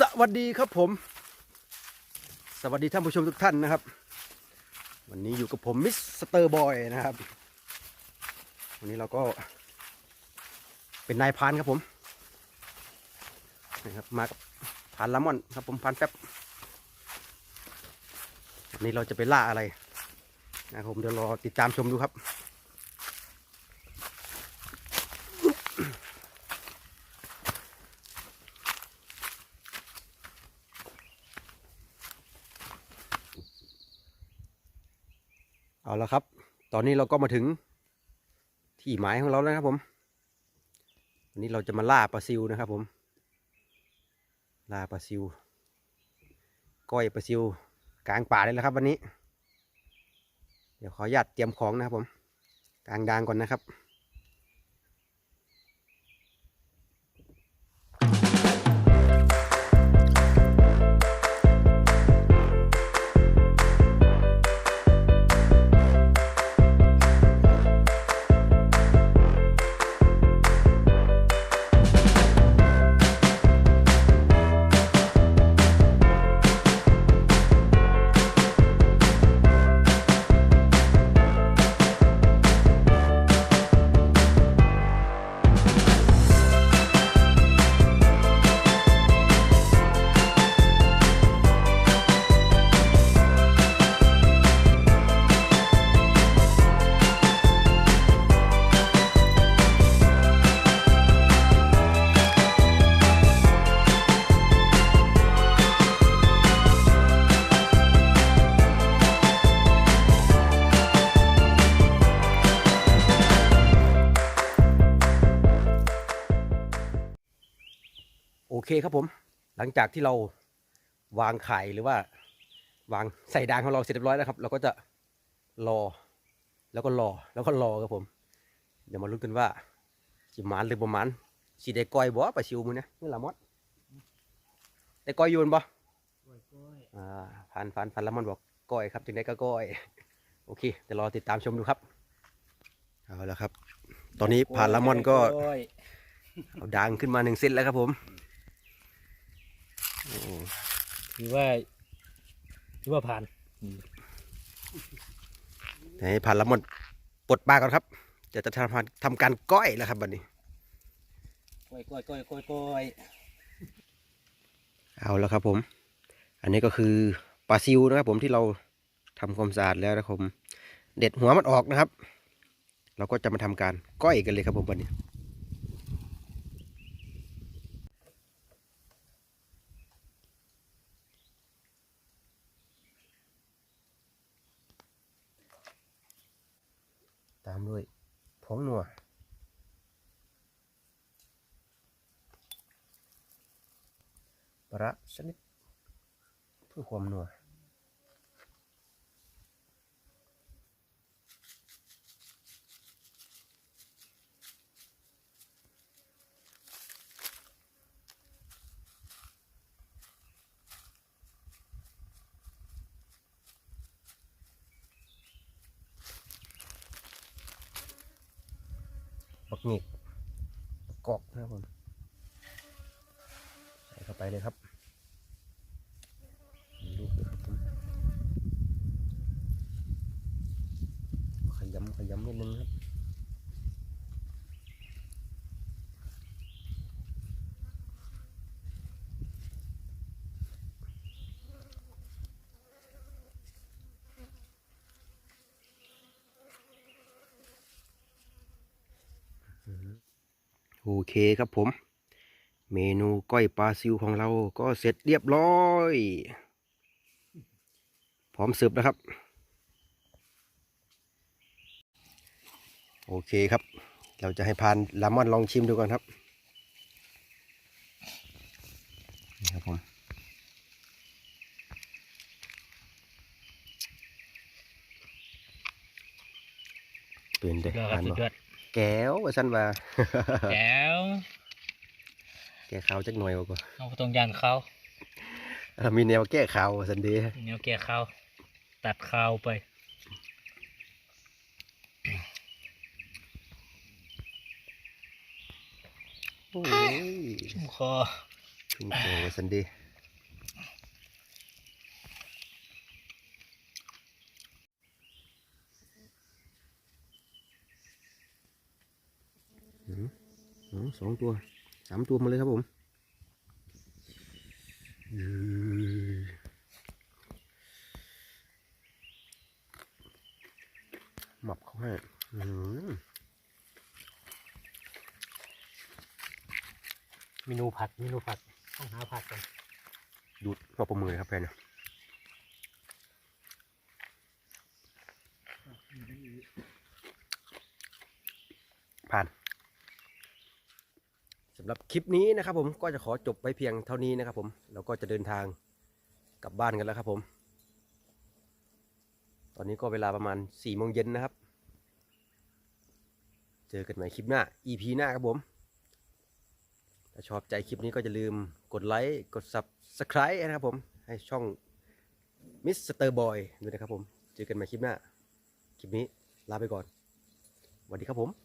สวัสดีครับผม สวัสดีท่านผู้ชมทุกท่านนะครับ วันนี้อยู่กับผมมิสเตอร์บอยนะครับ วันนี้เราก็เป็นนายพานครับผมนะครับมากับพานละมอนครับผมพานแฟบวันนี้เราจะไปล่าอะไรนะครับผมเดี๋ยวรอติดตามชมดูครับ เอาละครับ ตอนนี้เราก็มาถึงที่หมายของเราแล้วนะครับผมวันนี้เราจะมาล่าปลาซิวนะครับผม ล่าปลาซิว ก้อยปลาซิว กลางป่าเลยแล้วครับวันนี้ เดี๋ยวขออนุญาตเตรียมของนะครับผม กลางดางก่อนนะครับ โอเคครับผม หลังจากที่เราวางไข่หรือว่า วางใส่ดางของเราเสร็จเรียบร้อยแล้วครับ เราก็จะรอ แล้วก็รอแล้วก็รอครับผม เดี๋ยวมาลุ้นกันว่าสิหมานหรือประมาณสีได้ก้อยบ่ปลาชิวมือเนี่ยนี่ละมดได้ก้อยอยูนบ่อ่าพันพันพันละมันบอกก้อยครับจึงได้ก็ก้อย โอเคเดี๋ยวรอติดตามชมดูครับเอาแล้วครับ ตอนนี้ผ่านละมอนก็เอาดางขึ้นมาหนึ่งเส้นแล้วครับผมโอ้ ถือว่าถือว่าผ่านให้ผ่านละหมดปลดปลาก่อนครับ จะจะทำทำการก้อยแล้วครับบัดนี้ก้อยก้อยก้อยก้อยก้อยเอาแล้วครับผม อันนี้ก็คือปลาซิวนะครับผมที่เราทำความสะอาดแล้วนะครับผมเด็ดหัวมันออกนะครับ เราก็จะมาทำการก้อยกันเลยครับผมวันนี้ามด้วยผงนัวประสนิดเพื่อความนัว หงิกกอกนะครับผมใส่เข้าไปเลยครับลูกด้วยครับผมขยำขยำนิดนึงครับ โอเคครับผม เมนูก้อยปลาซิวของเราก็เสร็จเรียบร้อย พร้อมเสิร์ฟนะครับ โอเคครับ เราจะให้พานลามอนลองชิมดูก่อนครับนี่ครับผมเป็นเด็กยอดคพารับนสุดบ่ยอด แก้วว่าสั้นว่าแจ๋วแก้ขาวจักหน่อยว่าก็เอาตรงยันเขาเออมีแนวแก้ขาวว่าสันเดีเนี้ยแก่เขาตัดเขาไปโอ้ยชุ่มคอชุ่มโชว์ว่าสันเดี อ๋อ สองตัวสามตัวมาเลยครับผมอืมหมับเขาให้อืมเมนูผัดเมนูผัดต้องหาผัดก่อนดูดมาประมือเลยครับแฟนนะผ่านสำหรับคลิปนี้นะครับผมก็จะขอจบไปเพียงเท่านี้นะครับผมเราก็จะเดินทางกลับบ้านกันแล้วครับผม ตอนนี้ก็เวลาประมาณ4ี่โมงเย็นนะครับ เจอกันใหม่คลิปหน้า EP หน้าครับผม ถ้าชอบใจคลิปนี้ก็จะลืมกดไลค์กด Subscribe นะครับผมให้ช่องมิสเตอร์บอยด้วยนะครับผม เจอกันใหม่คลิปหน้า คลิปนี้ลาไปก่อนสวัสดีครับผม